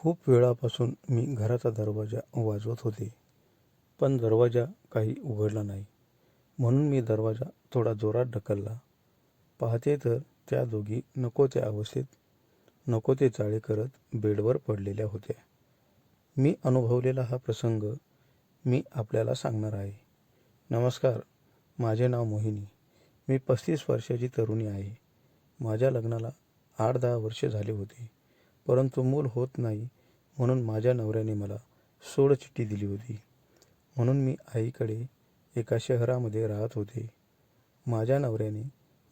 खूप वेळापासून मी घराचा दरवाजा वाजवत होते पण दरवाजा काही उघडला नाही. म्हणून मी दरवाजा थोडा जोरात ढकलला. पाहते तर त्या दोघी नको त्या अवस्थेत नको ते चाळे करत बेडवर पडलेल्या होत्या. मी अनुभवलेला हा प्रसंग मी आपल्याला सांगणार आहे. नमस्कार माझे नाव मोहिनी. मी पस्तीस वर्षाची तरुणी आहे. माझ्या लग्नाला आठ दहा वर्षे झाले होते. परंतु मूल होत नाही म्हणून माझ्या नवऱ्याने मला सोडचिठ्ठी दिली होती. म्हणून मी आईकडे एका शहरामध्ये राहत होते. माझ्या नवऱ्याने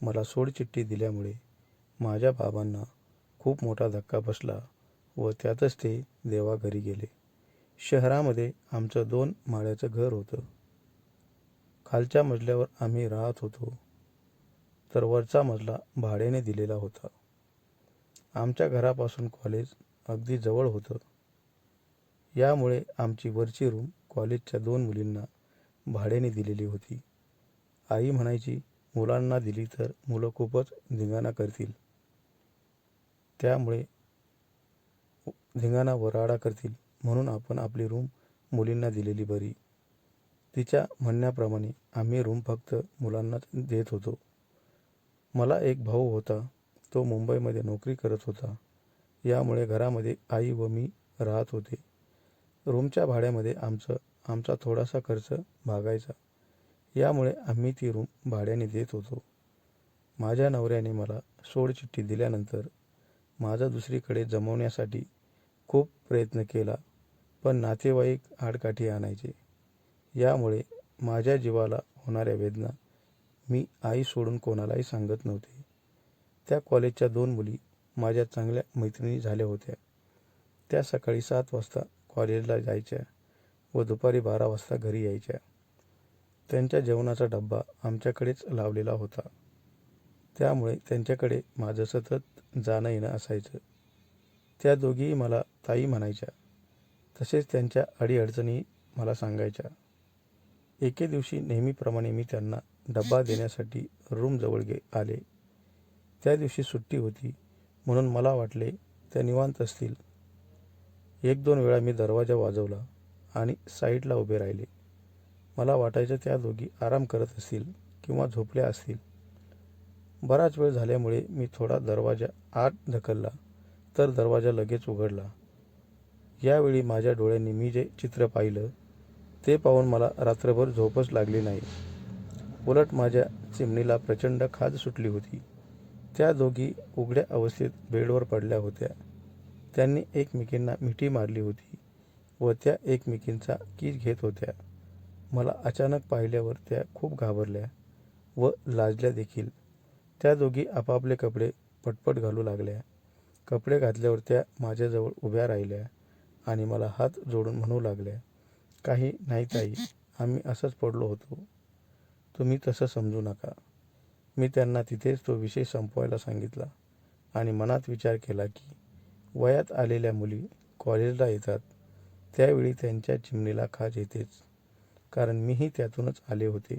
मला सोडचिठ्ठी दिल्यामुळे माझ्या बाबांना खूप मोठा धक्का बसला व त्यातच ते देवाघरी गेले. शहरामध्ये आमचं दोन माळ्याचं घर होतं. खालच्या मजल्यावर आम्ही राहत होतो. तर वरचा मजला भाड्याने दिलेला होता. आमच्या घरापासून कॉलेज अगदी जवळ होतं. यामुळे आमची वरची रूम कॉलेजच्या दोन मुलींना भाड्याने दिलेली होती. आई म्हणायची मुलांना दिली तर मुलं खूपच धिंगाणा करतील. त्यामुळे धिंगाणा वराडा करतील म्हणून आपण आपली रूम मुलींना दिलेली बरी. तिच्या म्हणण्याप्रमाणे आम्ही रूम फक्त मुलांनाच देत होतो. मला एक भाऊ होता. तो मुंबईमध्ये नोकरी करत होता. यामुळे घरामध्ये आई व मी राहत होते. रूमच्या भाड्यामध्ये आमचं आमचा थोडासा खर्च भागायचा. यामुळे आम्ही ती रूम भाड्याने देत होतो. माझ्या नवऱ्याने मला सोडचिठ्ठी दिल्यानंतर माझं दुसरीकडे जमवण्यासाठी खूप प्रयत्न केला पण नातेवाईक आडकाठी आणायचे. यामुळे माझ्या जीवाला होणाऱ्या वेदना मी आई सोडून कोणालाही सांगत नव्हते. त्या कॉलेजच्या दोन मुली माझ्या चांगल्या मैत्रिणी झाल्या होत्या. त्या सकाळी सात वाजता कॉलेजला जायच्या व दुपारी बारा वाजता घरी यायच्या. त्यांच्या जेवणाचा डब्बा आमच्याकडेच लावलेला होता. त्यामुळे त्यांच्याकडे माझं सतत जाणं येणं असायचं. त्या दोघीही मला ताई म्हणायच्या. तसेच त्यांच्या अडीअडचणी मला सांगायच्या. एके दिवशी नेहमीप्रमाणे मी त्यांना डब्बा देण्यासाठी रूमजवळ गे आले. त्या दिवशी सुट्टी होती म्हणून मला वाटले त्या निवांत असतील. एक दोन वेळा मी दरवाजा वाजवला आणि साईडला उभे राहिले. मला वाटायचं त्या दोघी आराम करत असतील किंवा झोपल्या असतील. बराच वेळ झाल्यामुळे मी थोडा दरवाजा आत ढकलला तर दरवाजा लगेच उघडला. यावेळी माझ्या डोळ्यांनी मी जे चित्र पाहिलं ते पाहून मला रात्रभर झोपच लागली नाही. उलट माझ्या चिमणीला प्रचंड खाज सुटली होती. त्या दोघी उघड्या अवस्थेत बेडवर पडल्या होत्या. त्यांनी एकमेकींना मिठी मारली होती व त्या एकमेकींचा किस घेत होत्या. मला अचानक पाहिल्यावर त्या खूप घाबरल्या व लाजल्या देखील. त्या दोघी आपापले कपडे पटपट घालू लागल्या. कपडे घातल्यावर त्या माझ्याजवळ उभ्या राहिल्या आणि मला हात जोडून म्हणू लागल्या काही नाही ताई आम्ही असंच पडलो होतो. तुम्ही तसं समजू नका. मी त्यांना तिथेच तो विषय संपवायला सांगितला आणि मनात विचार केला की वयात आलेल्या मुली कॉलेजला येतात त्यावेळी त्यांच्या चिमणीला खाज येतेच कारण मीही त्यातूनच आले होते.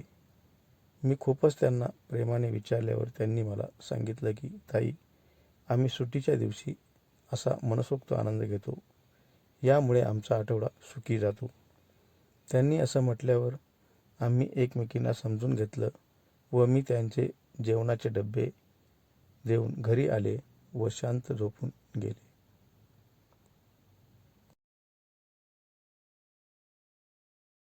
मी खूपच त्यांना प्रेमाने विचारल्यावर त्यांनी मला सांगितलं की ताई आम्ही सुट्टीच्या दिवशी असा मनसोक्त आनंद घेतो. यामुळे आमचा आठवडा सुखी जातो. त्यांनी असं म्हटल्यावर आम्ही एकमेकींना समजून घेतलं व मी त्यांचे जेवणाचे डबे देऊन घरी आले व शांत झोपून गेले.